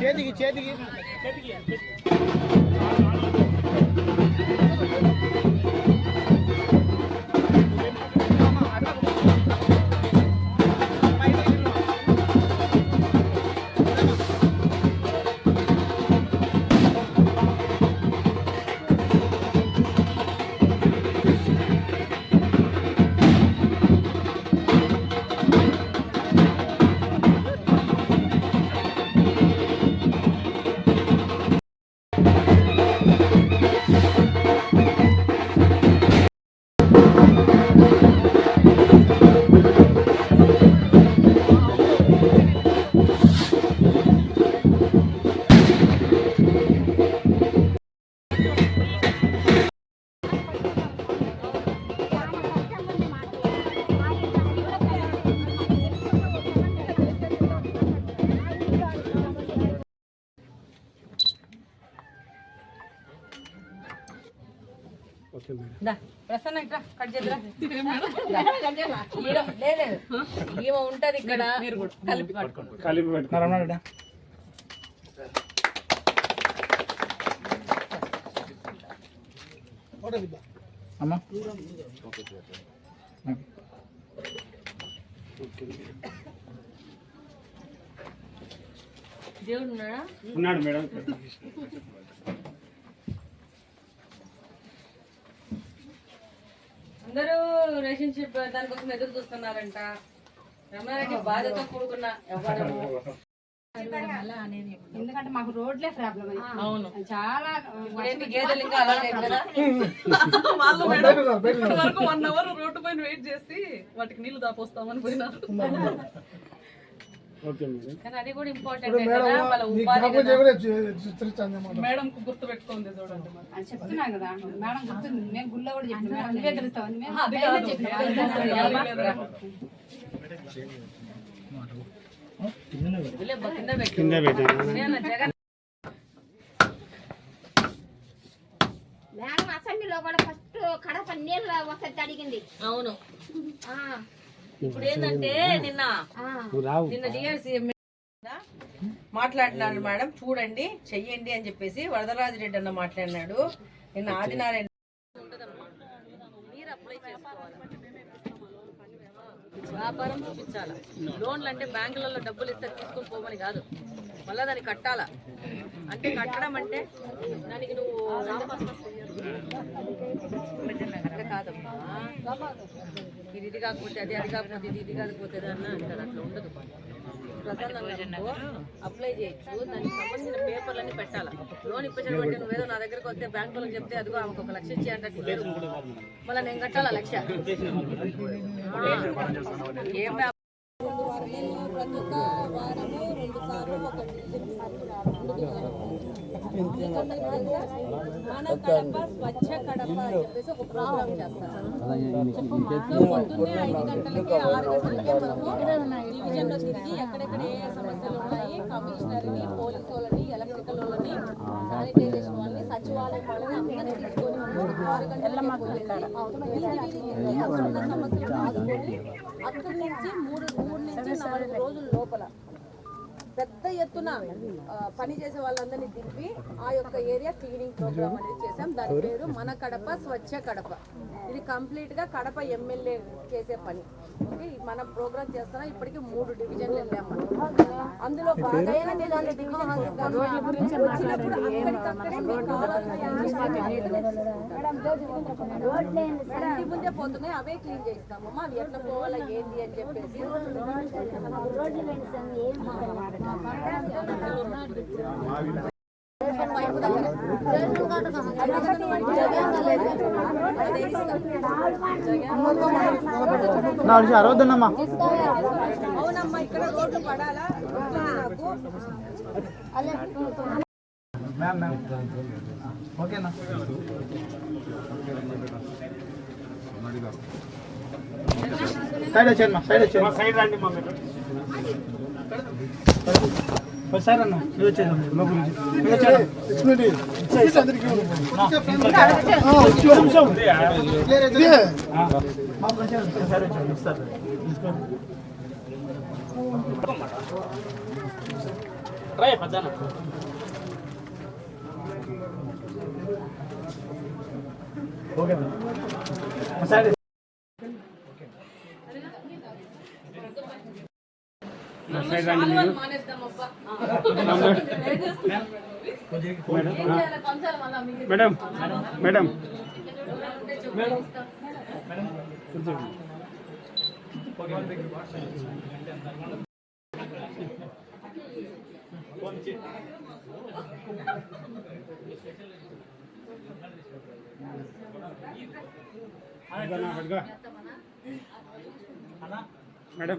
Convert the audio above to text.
చేతికి చేతికి. దా, ప్రసన్న ఇట్రా, కట్ చేద్దురా. లేదు. ఈమె ఉంటది ఇక్కడ. కలిపి పట్టుకోండి. కలిపి పెట్టుకున్నారా అమ్మా. దేవుడు ఉన్నాడా? ఉన్నాడు మేడం. అందరూ రిలేషన్షిప్ దానికోసం ఎదురు చూస్తున్నారంట. రమణారెడ్డి బాధతో కూడుకున్న వ్యవహారము ఎందుకంటే మాకు రోడ్లే ప్రాబ్లం అవును. చాలా గేదెలు ఇంకా అలాగే కదా? వాళ్ళు మేడం ఇప్పటి వరకు వన్ అవర్ రోడ్డు పైన వెయిట్ చేసి వాటికి నీళ్ళు దాపోస్తామని పోయినారు. కానీ అది కూడా ఇంపార్టెంట్. మేడం కు గుర్తు పెట్టుకుంది చూడండి మరి. అని చెప్తున్నాం కదా మేడం గుర్తుంది. మేము గుళ్ళో కూడా చెప్పినాం కాదు. పెట్టాను మేడం అసెంబ్లీలో కూడా ఫస్ట్ కడప నీళ్ళ వసతి అడిగింది. అవును. ఆ, ఇప్పుడు ఏంటంటే నిన్న ఆ. రావు. నిన్న డిఎస్సీ మాట్లాడినాడు మేడం చూడండి చెయ్యండి అని చెప్పేసి వరదరాజు రెడ్డి అన్న మాట్లాడినాడు. నిన్న ఆదినారాయణ మీరు అప్లై చేసుకోవాలి వ్యాపారం చూపించాలి? లోన్లు అంటే బ్యాంకులలో డబ్బులు ఇస్తే తీసుకొని పోమని కాదు. మళ్ళీ దాన్ని కట్టాలా? అంటే కట్టడం అంటే దానికి నువ్వు కాదమ్మా ఇది ఇది కాకపోతే అది అది కాకపోతే ఇది ఇది కాకపోతే అన్న అంటారు అట్లా ఉండదు ప్రధానంగా అప్లై చేయొచ్చు దానికి సంబంధించిన పేపర్లన్నీ పెట్టాలి లోన్ ఇప్పించడం అంటే నువ్వేదో నా దగ్గరకు వస్తే బ్యాంక్ వాళ్ళకి చెప్తే అదిగో ఆమెకు ఒక లక్ష ఇచ్చి మళ్ళీ నేను కట్టాలా లక్ష ఏం ప్రతి ఒక్క వారము రెండు సార్లు ఒక స్వచ్ఛ కడప అని చెప్పేసి ఒక ప్రోగ్రామ్ చేస్తారు పొద్దున్నే ఐదు గంటలకి ఆరు గంటలకే మనము లో తిరిగి ఎక్కడెక్కడ ఏ సమస్యలు ఉన్నాయి కమిషనర్ని పోలీసు వాళ్ళని ఎలక్ట్రికల్ వాళ్ళని శానిటైజేషన్ వాళ్ళని సచివాలయం వాళ్ళని అందరినీ తీసుకొని ఆరు గంటలకి అక్కడ నుంచి మూడు మూడు నుంచి నాలుగు రోజుల లోపల పెద్ద ఎత్తున పని చేసే వాళ్ళందరినీ దింపి ఆ యొక్క ఏరియా క్లీనింగ్ ప్రోగ్రామ్ అనేది చేసాం దాని పేరు మన కడప స్వచ్ఛ కడప. ఇది కంప్లీట్గా కడప ఎమ్మెల్యే చేసే పని. ఓకే? మన ప్రోగ్రామ్ చేస్తున్నా ఇప్పటికి మూడు డివిజన్లు వెళ్ళాం ముందే పోతున్నాయి అవే క్లీన్ చేస్తామమ్మా అవి ఎట్లా పోవాలా ఏంటి అని చెప్పేసి నాలుగు అరవద్దన్నమ్మా. అవునమ్మా ఇక్కడ రోడ్లు పడాలా? నాకు మ్యామ్ మ్యామ్. ఓకేనా? సైడ్ వచ్చేయండి మా సైడ్ వచ్చేయండి సైడ్ రండి మా సైడ్ అన్న మీరు వచ్చేది మా గురించి. మీరు వచ్చేది మా ప్రచారం సైడ్ వచ్చేయండి ఇస్తారు తీసుకోండి రే పద్దాన ఓకే మేడం సైడ్ కాలువలు మానేద్దాం అబ్బా. ఏం చేస్తున్నారు? ఏం చేయాలి? పంచాలి మళ్ళా మీకు. Madam madam madam